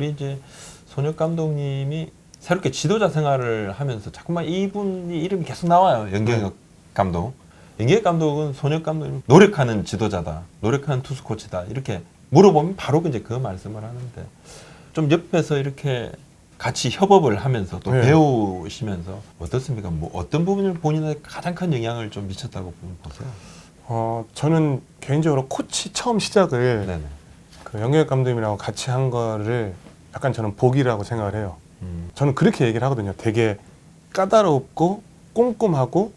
우리 이제 손혁 감독님이 새롭게 지도자 생활을 하면서 자꾸만 이분이 이름이 계속 나와요. 연경혁 감독. 연경혁 감독은 손혁 감독님 노력하는 지도자다. 노력하는 투수 코치다. 이렇게 물어보면 바로 이제 그 말씀을 하는데 좀 옆에서 이렇게 같이 협업을 하면서 또 네. 배우시면서 어떻습니까? 뭐 어떤 부분을 본인에게 가장 큰 영향을 좀 미쳤다고 보세요? 어, 저는 개인적으로 코치 처음 시작을 네네. 그 영역 감독님이랑 같이 한 거를 약간 저는 복이라고 생각을 해요. 음. 저는 그렇게 얘기를 하거든요. 되게 까다롭고 꼼꼼하고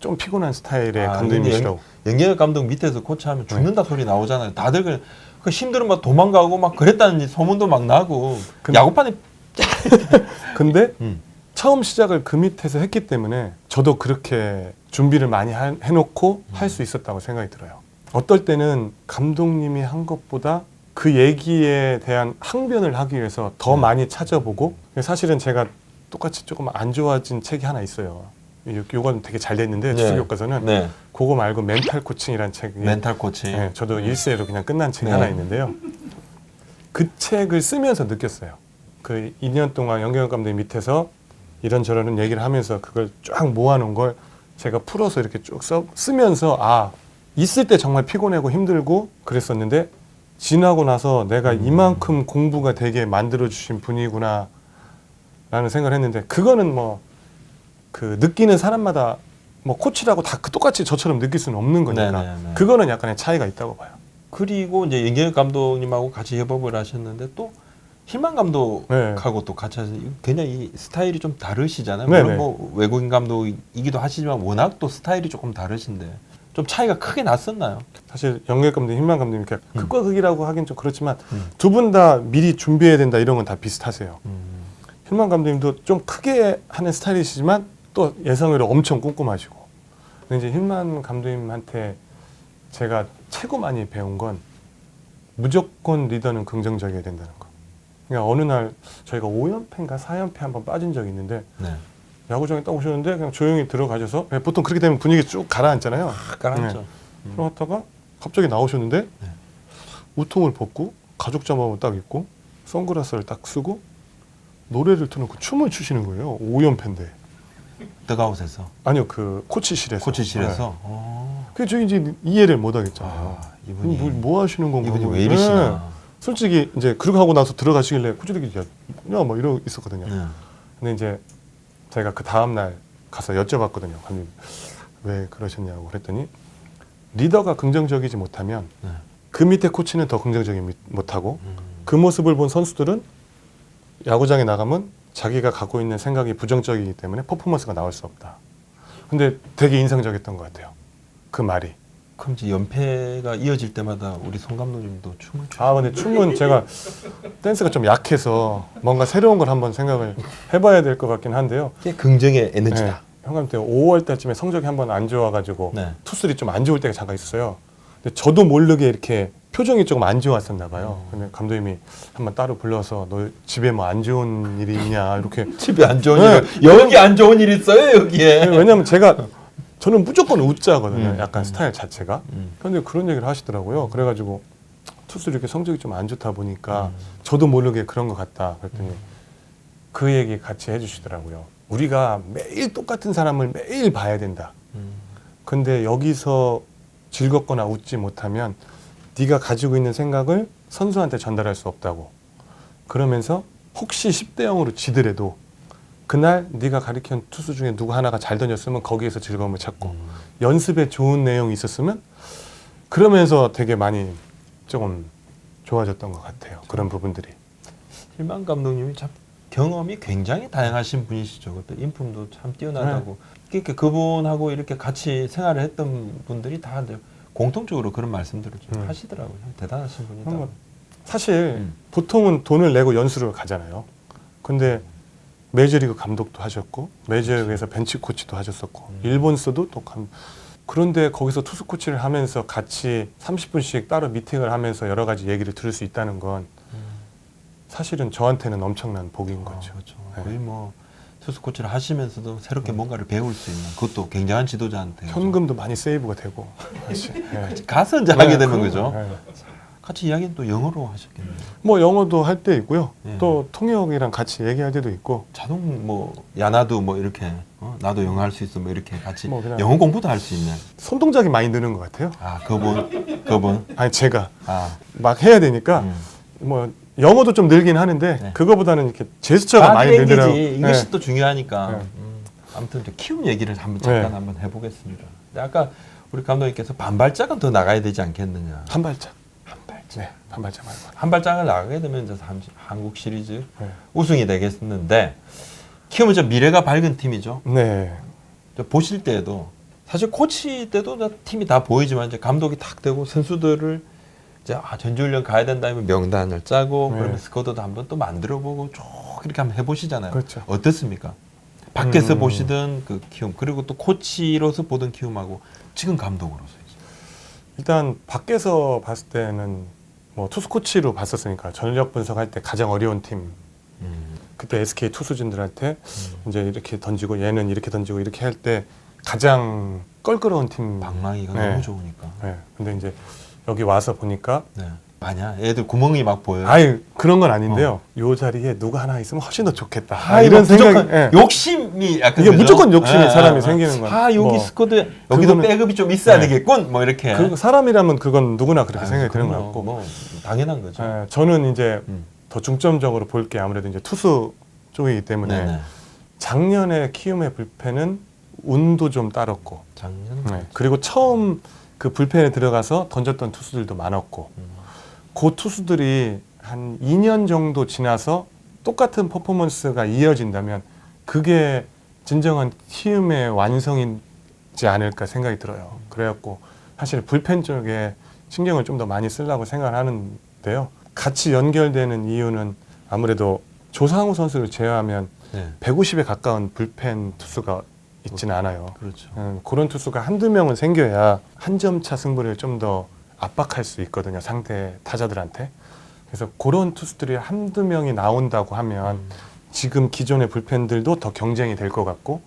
좀 피곤한 스타일의 아, 감독님이시라고. 영경혁 감독 밑에서 코치하면 죽는다 소리 나오잖아요. 다들 그, 그 힘들면 막 도망가고 막 그랬다는 소문도 막 나고 근데- 야구판에 근데 음. 처음 시작을 그 밑에서 했기 때문에 저도 그렇게 준비를 많이 하- 해놓고 할수 있었다고 생각이 들어요. 어떨 때는 감독님이 한 것보다 그 얘기에 대한 항변을 하기 위해서 더 네. 많이 찾아보고 사실은 제가 똑같이 조금 안 좋아진 책이 하나 있어요. 요- 요건 되게 잘 됐는데 네. 주수 교과서는 네. 그거 말고 멘탈 코칭이라는 책이 멘탈 코치. 네, 저도 일세로 그냥 끝난 책이 네. 하나 있는데요. 그 책을 쓰면서 느꼈어요. 그 2년 동안 영경혁 감독님 밑에서 이런저런 얘기를 하면서 그걸 쫙 모아놓은 걸 제가 풀어서 이렇게 쭉 써, 쓰면서 아 있을 때 정말 피곤하고 힘들고 그랬었는데 지나고 나서 내가 음. 이만큼 공부가 되게 만들어 주신 분이구나 라는 생각을 했는데 그거는 뭐 그 느끼는 사람마다 뭐 코치라고 다그 똑같이 저처럼 느낄 수는 없는 거니까 네네네. 그거는 약간의 차이가 있다고 봐요. 그리고 이제 영경혁 감독님하고 같이 협업을 하셨는데 또 힐만 감독하고 또 같이 하셔서 굉장히 이 스타일이 좀 다르시잖아요. 네네. 물론 뭐 외국인 감독이기도 하시지만 워낙 또 스타일이 조금 다르신데 좀 차이가 크게 났었나요? 사실 영계 감독님, 힘만 감독님 이렇게 음. 극과 극이라고 하긴 좀 그렇지만 음. 두 분 다 미리 준비해야 된다 이런 건 다 비슷하세요. 음. 힐만 감독님도 좀 크게 하는 스타일이시지만 또 예상외로 엄청 꼼꼼하시고. 근데 이제 힐만 감독님한테 제가 최고 많이 배운 건 무조건 리더는 긍정적이어야 된다는 거. 그러니까 어느 날 저희가 5연패인가 4연패 한번 빠진 적이 있는데 네. 야구장에 딱 오셨는데 그냥 조용히 들어가셔서 예, 보통 그렇게 되면 분위기 쭉 가라앉잖아요. 깔았죠. 그러다가 갑자기 나오셨는데 네. 우통을 벗고 가죽 잠바만 딱 입고 선글라스를 딱 쓰고 노래를 틀어놓고 춤을 추시는 거예요. 5연패인데. 더가웃에서 아니요, 그 코치실에서. 코치실에서. 네. 어. 그 저희 이제 이해를 못 하겠잖아요. 아, 이분이 뭐, 뭐 하시는 건가? 이분이. 왜 이러시나. 네. 솔직히 이제 그렇게 하고 나서 들어가시길래 코치들이 야, 야, 뭐 이러고 있었거든요. 네. 근데 이제 제가 그 다음 날 가서 여쭤봤거든요. 감독님 왜 그러셨냐고 그랬더니 리더가 긍정적이지 못하면 네. 그 밑에 코치는 더 긍정적이 미- 못하고 음. 그 모습을 본 선수들은 야구장에 나가면 자기가 갖고 있는 생각이 부정적이기 때문에 퍼포먼스가 나올 수 없다. 근데 되게 인상적이었던 것 같아요. 그 말이. 그럼 이제 연패가 이어질 때마다 우리 송 감독님도 춤을 추. 아 근데 춤은 제가 댄스가 좀 약해서 뭔가 새로운 걸 한번 생각을 해봐야 될 것 같긴 한데요. 이게 긍정의 에너지다. 형감 때 5월 달쯤에 성적이 한번 안 좋아가지고 네. 투수들이 좀 안 좋을 때가 잠깐 있었어요. 근데 저도 모르게 이렇게 표정이 조금 안 좋았었나 봐요. 음. 근데 감독님이 한번 따로 불러서 너 집에 뭐 안 좋은 일이 있냐 이렇게 집에 안 좋은 네. 일 여기 안 좋은 일 있어요 여기에. 왜냐면 제가 저는 무조건 웃자거든요. 음. 약간 스타일 자체가. 음. 그런데 그런 얘기를 하시더라고요. 그래가지고 투수 이렇게 성적이 좀 안 좋다 보니까 음. 저도 모르게 그런 것 같다. 그랬더니 그 얘기 같이 해주시더라고요. 우리가 매일 똑같은 사람을 매일 봐야 된다. 음. 근데 여기서 즐겁거나 웃지 못하면 네가 가지고 있는 생각을 선수한테 전달할 수 없다고. 그러면서 혹시 10대 0으로 지더라도 그날 네가 가리킨 투수 중에 누구 하나가 잘 던졌으면 거기에서 즐거움을 찾고 음. 연습에 좋은 내용이 있었으면 그러면서 되게 많이 조금 좋아졌던 것 같아요. 그런 부분들이. 힐만 감독님이 참 경험이 굉장히 다양하신 분이시죠. 그때 인품도 참 뛰어나다고. 그러니까 그분하고 이렇게 같이 생활을 했던 분들이 다 공통적으로 그런 말씀들을 좀 음. 하시더라고요. 대단하신 분이다. 사실 음. 보통은 돈을 내고 연수를 가잖아요. 근데 메이저리그 감독도 하셨고 메이저리그에서 벤치 코치도 하셨었고 음. 일본서도 또 감. 그런데 거기서 투수 코치를 하면서 같이 30분씩 따로 미팅을 하면서 여러 가지 얘기를 들을 수 있다는 건 음. 사실은 저한테는 엄청난 복인 아, 거죠. 그렇죠. 네. 거의 뭐 투수 코치를 하시면서도 새롭게 뭔가를 배울 수 있는 그것도 굉장한 지도자한테 현금도 많이 세이브가 되고. 네. 가서 이제 하게 네, 되는 거죠. 네. 같이 이야기는 또 영어로 하셨겠네요. 뭐 영어도 할 때 있고요. 예. 또 통역이랑 같이 얘기할 때도 있고 자동 뭐 야나도 뭐 이렇게 어? 나도 영어 할 수 있어 뭐 이렇게 같이 뭐 그냥- 영어 공부도 할 수 있는 손 동작이 많이 느는 것 같아요. 아 그분 그분 아니 제가 아 막 해야 되니까 음. 뭐 영어도 좀 늘긴 하는데 네. 그거보다는 이렇게 제스처가 많이 바디 늘더라고요. 랭귀지 이것이 또 중요하니까 네. 음, 아무튼 이제 키움 얘기를 한번 잠깐 네. 한번 해보겠습니다. 근데 아까 우리 감독님께서 반발짝은 더 나가야 되지 않겠느냐 한 발짝. 한 발짝 네, 한 발짝 말고. 한 발짝을 나가게 되면 이제 삼- 한국 시리즈 네. 우승이 되겠는데 키움은 저 미래가 밝은 팀이죠. 네. 저 보실 때도 사실 코치 때도 다 팀이 다 보이지만 이제 감독이 탁 되고 선수들을 이제 아 전지훈련 가야 된다면 명단을 짜고 네. 그러면 스쿼드도 한번 또 만들어보고 쭉 이렇게 한번 해보시잖아요. 그렇죠. 어떻습니까? 밖에서 음. 보시던 그 키움 그리고 또 코치로서 보던 키움하고 지금 감독으로서 이제. 일단 밖에서 봤을 때는 뭐 투수 코치로 봤었으니까 전력 분석할 때 가장 어려운 팀. 음. 그때 SK 투수진들한테 이제 이렇게 던지고 얘는 이렇게 던지고 이렇게 할 때 가장 껄끄러운 팀. 방망이가 네. 너무 좋으니까. 네. 근데 이제 여기 와서 보니까 네. 아니야. 애들 구멍이 막 보여요. 아예 그런 건 아닌데요. 요 자리에 누가 하나 있으면 훨씬 더 좋겠다. 아, 아, 이런 무조건 생각이 예. 욕심이 약간 이게 그죠? 무조건 욕심이 예, 사람이 예, 생기는 예. 건아 여기 뭐, 스쿼드 여기도 그거는- 백업이 좀 있어야 네. 되겠군. 뭐 이렇게. 그 사람이라면 그건 누구나 그렇게 아유, 생각이 드는 것. 같고 뭐 당연한 거죠. 예, 저는 이제 음. 더 중점적으로 볼 게 아무래도 이제 투수 쪽이기 때문에 네네. 작년에 키움의 불펜은 운도 좀 따랐고 작년. 네. 그리고 처음 그 불펜에 들어가서 던졌던 투수들도 많았고 음. 그 투수들이 한 2년 정도 지나서 똑같은 퍼포먼스가 이어진다면 그게 진정한 키움의 완성이지 않을까 생각이 들어요. 그래갖고 사실 불펜 쪽에 신경을 좀 더 많이 쓰려고 생각을 하는데요. 같이 연결되는 이유는 아무래도 조상우 선수를 제외하면 네. 150에 가까운 불펜 투수가 있지는 않아요. 그렇죠. 음, 그런 투수가 한두 명은 생겨야 한 점 차 승부를 좀더 압박할 수 있거든요. 상대 타자들한테. 그래서 그런 투수들이 한두 명이 나온다고 하면 음. 지금 기존의 불펜들도 더 경쟁이 될 것 같고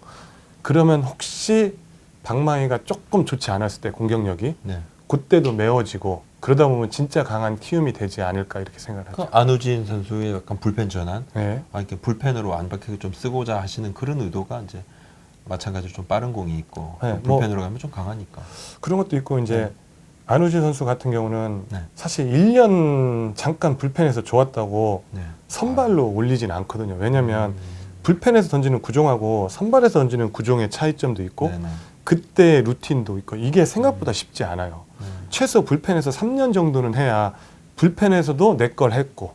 그러면 혹시 방망이가 조금 좋지 않았을 때 공격력이 네. 그때도 메워지고 그러다 보면 진짜 강한 키움이 되지 않을까 이렇게 생각을 그 하죠. 안우진 선수의 약간 불펜 전환, 네. 아, 이렇게 불펜으로 완벽하게 좀 쓰고자 하시는 그런 의도가 이제 마찬가지로 좀 빠른 공이 있고 네, 또 뭐- 불펜으로 가면 좀 강하니까. 그런 것도 있고 이제 네. 안우진 선수 같은 경우는 네. 사실 1년 잠깐 불펜에서 좋았다고 네. 선발로 올리진 않거든요. 왜냐하면 음. 불펜에서 던지는 구종하고 선발에서 던지는 구종의 차이점도 있고 네네. 그때 루틴도 있고 이게 생각보다 쉽지 않아요. 네. 최소 불펜에서 3년 정도는 해야 불펜에서도 내 걸 했고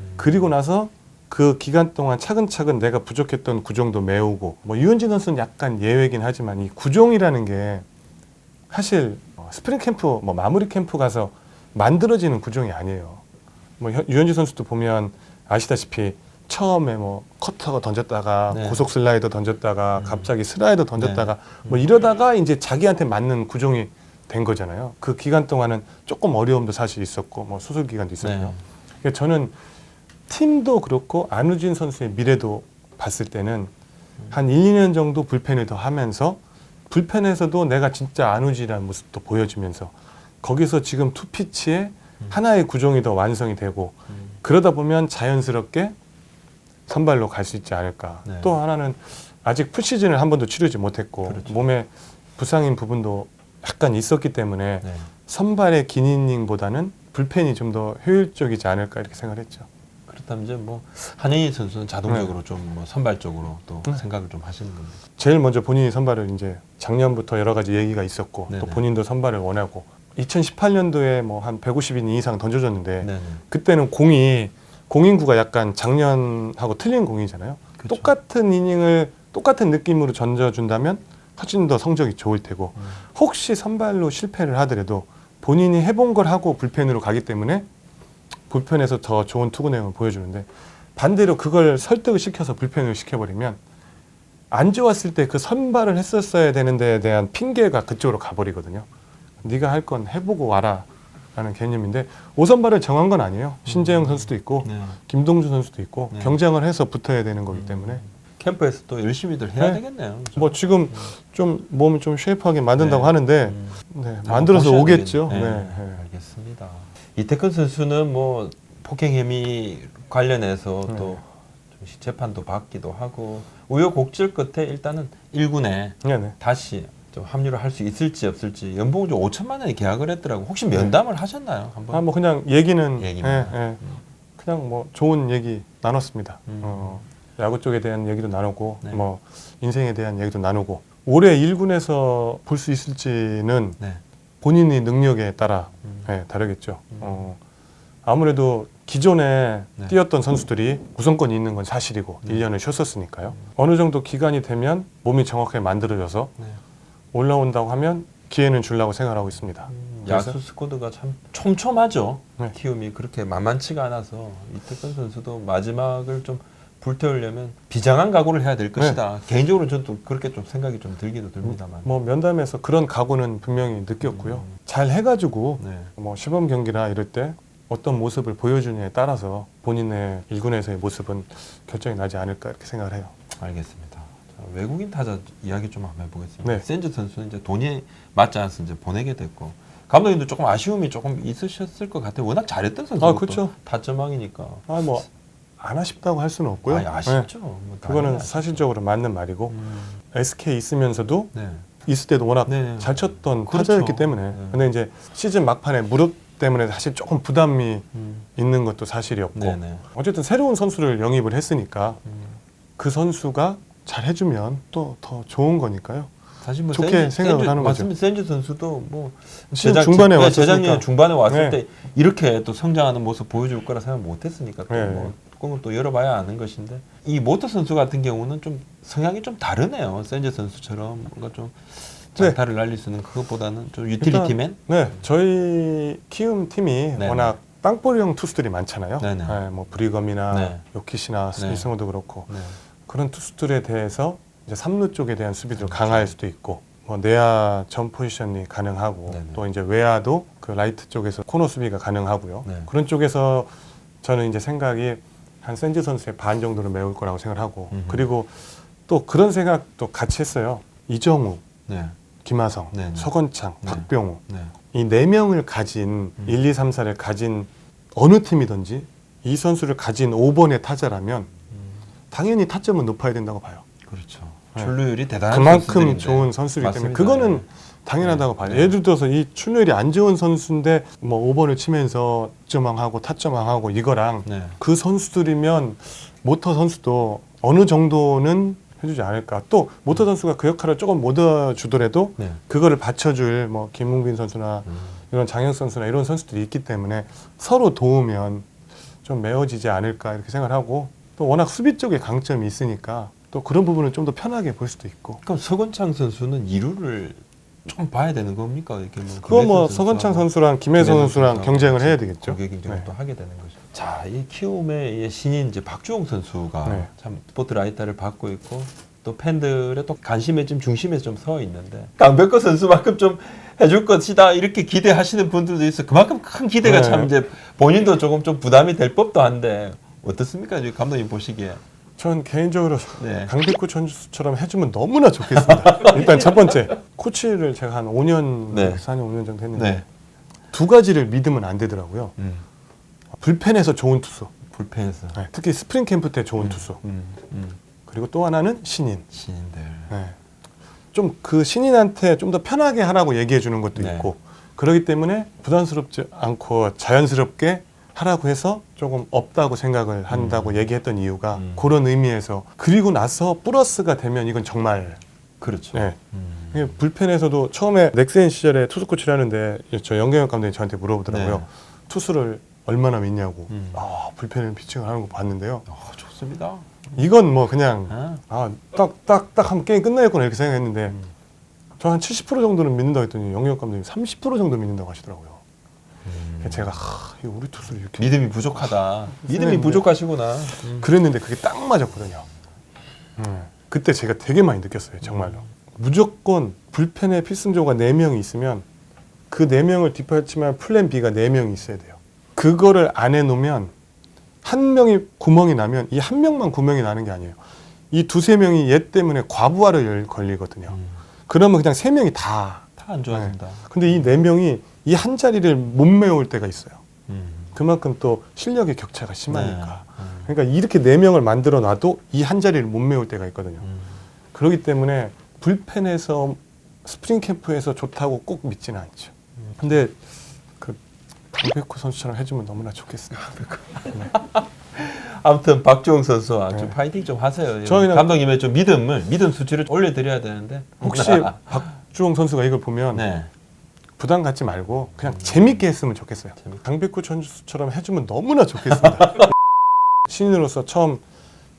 음. 그리고 나서 그 기간 동안 차근차근 내가 부족했던 구종도 메우고 뭐 유현진 선수는 약간 예외긴 하지만 이 구종이라는 게 사실 어, 스프링 캠프 뭐 마무리 캠프 가서 만들어지는 구종이 아니에요. 뭐 현- 유현진 선수도 보면 아시다시피 처음에 뭐 커터 던졌다가 네. 고속 슬라이더 던졌다가 음. 갑자기 슬라이더 던졌다가 네. 뭐 이러다가 이제 자기한테 맞는 구종이 된 거잖아요. 그 기간 동안은 조금 어려움도 사실 있었고 뭐 수술 기간도 있었고요. 네. 그러니까 저는 팀도 그렇고 안우진 선수의 미래도 봤을 때는 한 1, 2년 정도 불펜을 더 하면서 불펜에서도 내가 진짜 안우진이라는 모습도 보여주면서 거기서 지금 투피치에 하나의 구종이 더 완성이 되고 음. 그러다 보면 자연스럽게 선발로 갈 수 있지 않을까. 네. 또 하나는 아직 풀시즌을 한 번도 치르지 못했고 그렇죠. 몸에 부상인 부분도 약간 있었기 때문에 네. 선발의 긴 이닝보다는 불펜이 좀 더 효율적이지 않을까 이렇게 생각했죠. 그렇다면 이제 뭐 한혜인 선수는 자동적으로 좀 뭐 선발적으로 또 네. 생각을 좀 하시는 겁니다. 제일 먼저 본인이 선발을 이제 작년부터 여러 가지 얘기가 있었고 네네. 또 본인도 선발을 원하고 2018년도에 뭐 한 150인 이상 던져줬는데 네네. 그때는 공이 공인구가 약간 작년하고 틀린 공이잖아요. 그렇죠. 똑같은 이닝을 똑같은 느낌으로 던져준다면 훨씬 더 성적이 좋을 테고 음. 혹시 선발로 실패를 하더라도 본인이 해본 걸 하고 불펜으로 가기 때문에 불펜에서 더 좋은 투구 내용을 보여주는데 반대로 그걸 설득을 시켜서 불펜을 시켜버리면 안 좋았을 때 그 선발을 했었어야 되는 데에 대한 핑계가 그쪽으로 가버리거든요. 네가 할 건 해보고 와라 라는 개념인데 오선발을 정한 건 아니에요. 신재영 선수도 있고 네. 김동준 선수도 있고 네. 경쟁을 해서 붙어야 되는 거기 때문에 캠프에서 또 열심히들 해야 네. 되겠네요. 뭐 지금 좀 몸을 좀 쉐이프하게 만든다고 네. 하는데 음. 네, 한번 만들어서 보셔야 오겠죠. 되겠 네. 네. 네, 네. 알겠습니다. 이태근 선수는 뭐 폭행 혐의 관련해서 네. 또 재판도 받기도 하고 우여곡절 끝에 일단은 1군에 네, 네. 다시 좀 합류를 할 수 있을지 없을지 연봉을 좀 5천만 원에 계약을 했더라고. 혹시 면담을 하셨나요? 한번? 아, 뭐 그냥 얘기는. 예, 예. 그냥 뭐 좋은 얘기 나눴습니다. 음. 어, 야구 쪽에 대한 얘기도 나누고 네. 뭐 인생에 대한 얘기도 나누고 올해 1군에서 볼 수 있을지는 네. 본인의 능력에 따라 음. 예, 다르겠죠. 음. 어, 아무래도 기존에 네. 뛰었던 선수들이 우선권이 있는 건 사실이고 네. 1년을 쉬었었으니까요. 어느 정도 기간이 되면 몸이 정확하게 만들어져서 네. 올라온다고 하면 기회는 주려고 생각하고 있습니다. 그래서- 야수 스쿼드가 참 촘촘하죠. 네. 키움이 그렇게 만만치가 않아서 이태근 선수도 마지막을 좀 불태우려면 비장한 각오를 해야 될 것이다. 개인적으로 저는 또 그렇게 좀 생각이 좀 들기도 듭니다만. 뭐 면담에서 그런 각오는 분명히 느꼈고요. 음. 잘 해가지고 네. 뭐 시범 경기나 이럴 때 어떤 모습을 보여주느냐에 따라서 본인의 일군에서의 모습은 결정이 나지 않을까 이렇게 생각을 해요. 알겠습니다. 자, 외국인 타자 이야기 좀 한번 해보겠습니다. 네. 센즈 선수는 이제 돈이 맞지 않아서 이제 보내게 됐고 감독님도 조금 아쉬움이 조금 있으셨을 것 같아요. 워낙 잘했던 선수고 아, 그쵸. 타점왕이니까. 아 뭐 안 아쉽다고 할 수는 없고요. 아니, 아쉽죠. 네. 뭐 그거는. 사실적으로 맞는 말이고 음, SK 있으면서도 네. 있을 때도 워낙 네. 잘 쳤던 그렇죠. 타자였기 때문에 네. 근데 이제 시즌 막판에 무릎 때문에 사실 조금 부담이 음, 있는 것도 사실이었고 네네. 어쨌든 새로운 선수를 영입을 했으니까 음. 그 선수가 잘 해주면 또 더 좋은 거니까요. 사실 뭐 좋게 센즈, 생각을 센즈, 하는 거죠. 맞습니다. 센즈 선수도 뭐 시즌 재작- 중반에 네, 왔으니까 재작년 중반에 왔을 네. 때 이렇게 또 성장하는 모습 보여줄 거라 생각 못했으니까 또 네. 뭐 꿈을 또 열어봐야 아는 것인데 이 모터 선수 같은 경우는 좀 성향이 좀 다르네요. 센즈 선수처럼 뭔가 좀 네. 장타를 날릴 수 있는 그것보다는 좀 유틸리티맨. 네, 저희 키움 팀이 네네. 워낙 땅볼형 투수들이 많잖아요. 네, 뭐 브리검이나 네. 요키시나 네. 스미스모도 그렇고 네. 그런 투수들에 대해서 이제 삼루 쪽에 대한 수비를 그렇죠. 강화할 수도 있고 뭐 내야 전 포지션이 가능하고 네네. 또 이제 외야도 그 라이트 쪽에서 코너 수비가 가능하고요. 네. 그런 쪽에서 저는 이제 생각이 한 센즈 선수의 반 정도를 메울 거라고 생각을 하고 음흠. 그리고 또 그런 생각도 같이 했어요. 이정우, 네. 김하성, 네 네. 서건창, 네. 박병호 네. 이네 명을 가진 음. 1, 2, 3, 4를 가진 어느 팀이든지 이 선수를 가진 5번의 타자라면 음, 당연히 타점은 높아야 된다고 봐요. 그렇죠. 네. 출루율이 대단한 그만큼 선수들인데. 좋은 선수이기 때문에. 그거는 네. 당연하다고 네. 봐요. 네. 예를 들어서 이 출루율이 안 좋은 선수인데 뭐 5번을 치면서 점왕하고 타점왕하고 이거랑 네. 그 선수들이면 모터 선수도 어느 정도는 해주지 않을까. 또 모터 선수가 그 역할을 조금 못 해주더라도 네. 그거를 받쳐줄 뭐 김웅빈 선수나 음. 이런 장현 선수나 이런 선수들이 있기 때문에 서로 도우면 좀 메워지지 않을까 이렇게 생각하고 또 워낙 수비 쪽에 강점이 있으니까 또 그런 부분은 좀더 편하게 볼 수도 있고 그럼 서건창 선수는 이루를 좀 봐야 되는 겁니까? 이렇게 뭐 그거 뭐 서건창 선수랑 김혜성 선수랑 경쟁을 해야 되겠죠. 공개 경쟁을 네. 또 하게 되는 거죠. 자, 이 키움의 이 신인 이제 박주홍 선수가 네. 참 스포트라이트를 받고 있고 또 팬들의 또 관심의 좀 중심에 좀 서 있는데 강백호 선수만큼 좀 해줄 것이다 이렇게 기대하시는 분들도 있어. 그만큼 큰 기대가 네. 참 이제 본인도 조금 좀 부담이 될 법도 한데 어떻습니까? 감독님 보시기에. 전 개인적으로 네. 강백호 선수처럼 해주면 너무나 좋겠습니다. 일단 첫 번째 코치를 제가 한 5년, 네. 4년, 5년 정도 했는데 네. 두 가지를 믿으면 안 되더라고요. 음. 불펜에서 좋은 투수, 불펜에서. 네, 특히 스프링 캠프 때 좋은 투수, 음, 음. 그리고 또 하나는 신인. 신인들. 네. 좀 그 신인한테 좀 더 편하게 하라고 얘기해 주는 것도 네. 있고 그렇기 때문에 부담스럽지 않고 자연스럽게 하라고 해서 조금 없다고 생각을 한다고 얘기했던 이유가 음. 그런 의미에서 그리고 나서 플러스가 되면 이건 정말 그렇죠. 네. 음. 불펜에서도 처음에 넥센 시절에 투수 코치를 하는데 저 영경혁 감독이 저한테 물어보더라고요. 네. 투수를 얼마나 믿냐고. 음. 아 불펜을 피칭을 하는 거 봤는데요. 어, 좋습니다. 이건 뭐 그냥 아, 아딱딱 딱 하면 게임 끝나겠구나 이렇게 생각했는데 음. 저한 70% 정도는 믿는다고 했더니 영역 감독님 30% 정도 믿는다고 하시더라고요. 음. 그래서 제가 하, 이거 우리 투수를 이렇게 믿음이 부족하다. 믿음이. 부족하시구나. 음. 그랬는데 그게 딱 맞았거든요. 음. 그때 제가 되게 많이 느꼈어요, 정말로. 무조건 불펜에 필승조가 4명이 있으면 그 4명을 뒷받침할 플랜 B가 4명이 있어야 돼요. 그거를 안 해놓으면 한 명이 구멍이 나면 이 한 명만 구멍이 나는 게 아니에요. 이 두세 명이 얘 때문에 과부하를 열- 걸리거든요. 음. 그러면 그냥 세 명이 다. 다 안 좋아진다. 근데 이 네 명이 이 한 자리를 못 메울 때가 있어요. 음. 그만큼 또 실력의 격차가 심하니까. 네. 음. 그러니까 이렇게 네 명을 만들어 놔도 이 한 자리를 못 메울 때가 있거든요. 음. 그렇기 때문에 불펜에서 스프링 캠프에서 좋다고 꼭 믿지는 않죠. 음. 근데 그 강백호 선수처럼 해주면 너무나 좋겠습니다. 아무튼 박주홍 선수 아주 네. 파이팅 좀 하세요. 저희는- 감독님의 좀 믿음을 믿음 수치를 올려드려야 되는데 혹시 박주홍 선수가 이걸 보면 네. 부담 갖지 말고 그냥 재밌게 했으면 좋겠어요. 강백호 선수처럼 해주면 너무나 좋겠습니다. 신인으로서 처음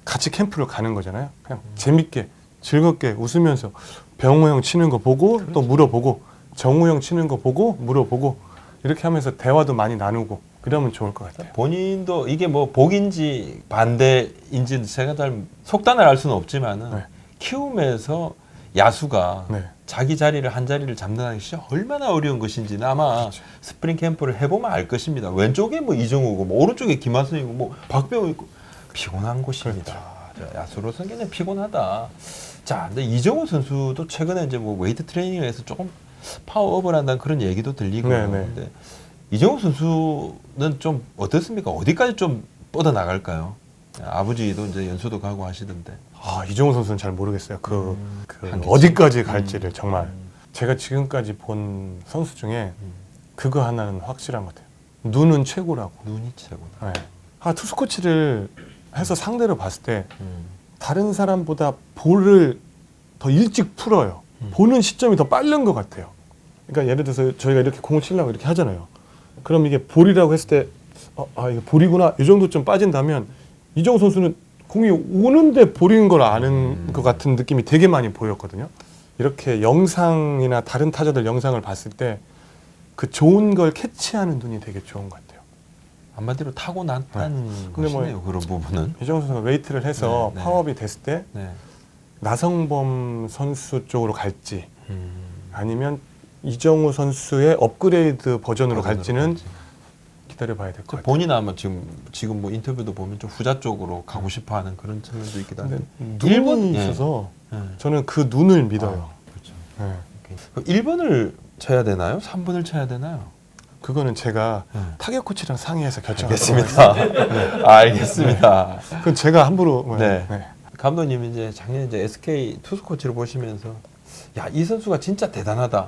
같이 캠프를 가는 거잖아요. 그냥 재밌게 즐겁게 웃으면서 병호 형 치는 거 보고 또 물어보고 정우 형 치는 거 보고 물어보고 이렇게 하면서 대화도 많이 나누고 그러면 좋을 것 같아요. 본인도 이게 뭐 복인지 반대인지 제가 잘 속단을 알 수는 없지만은 네. 키움에서 야수가 네. 자기 자리를 한 자리를 잡는 것이 얼마나 어려운 것인지는 아마 그렇죠. 스프링 캠프를 해보면 알 것입니다. 왼쪽에 뭐 이정우고 뭐 오른쪽에 김하순이고 뭐 박병호 있고 피곤한 곳입니다. 그렇죠. 자, 야수로서는 굉장히 피곤하다. 자, 근데 이정우 선수도 최근에 이제 뭐 웨이트 트레이닝을 해서 조금 파워업을 한다는 그런 얘기도 들리고 네, 네. 근데 이정우 선수는 좀 어떻습니까? 어디까지 좀 뻗어 나갈까요? 아버지도 이제 연수도 가고 하시던데. 아 이정우 선수는 잘 모르겠어요. 그, 음, 그 한계치. 어디까지 갈지를 정말 음. 제가 지금까지 본 선수 중에 음. 그거 하나는 확실한 것 같아요. 눈은 최고라고. 눈이 최고다. 네. 아 투수 코치를 해서 상대로 봤을 때 음. 다른 사람보다 볼을 더 일찍 풀어요. 음. 보는 시점이 더 빠른 것 같아요. 그러니까 예를 들어서 저희가 이렇게 공을 치려고 이렇게 하잖아요. 그럼 이게 볼이라고 했을 때, 어, 아 이게 볼이구나 이 정도 좀 빠진다면 이정우 선수는 공이 오는데 볼인 걸 아는 음. 것 같은 느낌이 되게 많이 보였거든요. 이렇게 영상이나 다른 타자들 영상을 봤을 때 그 좋은 걸 캐치하는 눈이 되게 좋은 것 같아요. 한마디로 타고났다는 근데 뭐 것이네요. 그런 부분은. 이정우 선수가 웨이트를 해서 네, 네. 파업이 됐을 때 네. 나성범 선수 쪽으로 갈지 음. 아니면 이정우 선수의 업그레이드 버전으로 갈지는 갈지. 기다려봐야 될것저 같아요. 본인 아마 지금 지금 뭐 인터뷰도 보면 좀 후자 쪽으로 가고 싶어하는 그런 측면도 있기도 한데. 눈이 일본- 예. 있어서 네. 저는 그 눈을 믿어요. 아, 그렇죠. 네. 그 1번을 쳐야 되나요? 3번을 쳐야 되나요? 그거는 제가 네. 타격 코치랑 상의해서 결정하겠습니다. 알겠습니다. 알겠습니다. 그건 제가 함부로 네. 네. 감독님 이제 작년 이제 SK 투수 코치를 보시면서 야 이 선수가 진짜 대단하다.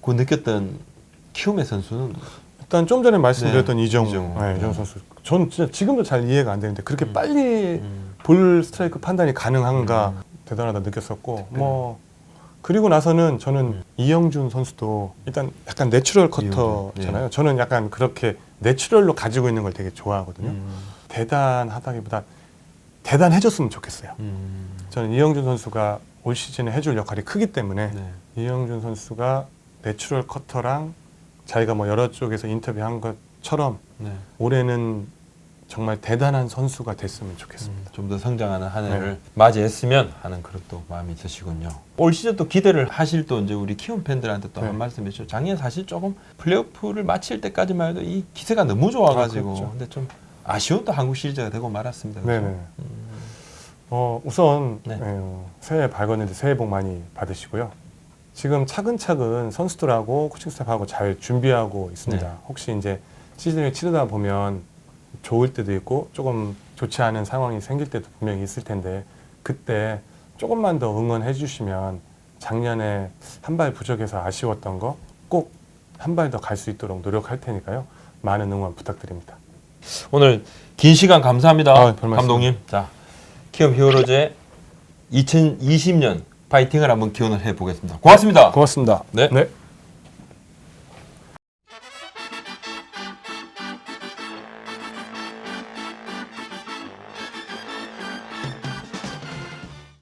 고 느꼈던 키움의 선수는 일단 좀 전에 말씀드렸던 네, 이정우, 이정우. 네, 이정우 네. 선수. 전 진짜 지금도 잘 이해가 안 되는데 그렇게 음. 빨리 음. 볼 스트라이크 판단이 가능한가 음. 대단하다 느꼈었고 뭐 그리고 나서는 저는 음. 이영준 선수도 일단 약간 내추럴 커터잖아요. 저는 약간 그렇게 내추럴로 가지고 있는 걸 되게 좋아하거든요. 음. 대단하다기보다 대단해졌으면 좋겠어요. 음. 저는 이영준 선수가 올 시즌에 해줄 역할이 크기 때문에 네. 이영준 선수가 내추럴 커터랑 자기가 뭐 여러 쪽에서 인터뷰한 것처럼 네. 올해는 정말 대단한 선수가 됐으면 좋겠습니다. 좀 더 성장하는 한 해를 네. 맞이했으면 하는 그런 또 마음이 있으시군요. 올 시즌 또 기대를 하실 또 이제 우리 키움 팬들한테 또 한 네. 말씀 해주죠. 작년 사실 조금 플레이오프를 마칠 때까지만 해도 이 기세가 너무 좋아가지고 아, 그렇죠. 근데 좀 아쉬운 또 한국 시리즈가 되고 말았습니다. 그렇죠? 네네. 어, 우선 네. 어, 새해 밝았는데 새해 복 많이 받으시고요. 지금 차근차근 선수들하고 코칭 스태프하고 잘 준비하고 있습니다. 네. 혹시 이제 시즌을 치르다 보면 좋을 때도 있고 조금 좋지 않은 상황이 생길 때도 분명히 있을 텐데 그때 조금만 더 응원해 주시면 작년에 한 발 부족해서 아쉬웠던 거 꼭 한 발 더 갈 수 있도록 노력할 테니까요. 많은 응원 부탁드립니다. 오늘 긴 시간 감사합니다, 아. 감독님. 자, 키움 히어로즈의 2020년 파이팅을 한번 기원을 해보겠습니다. 고맙습니다. 고맙습니다. 네. 네.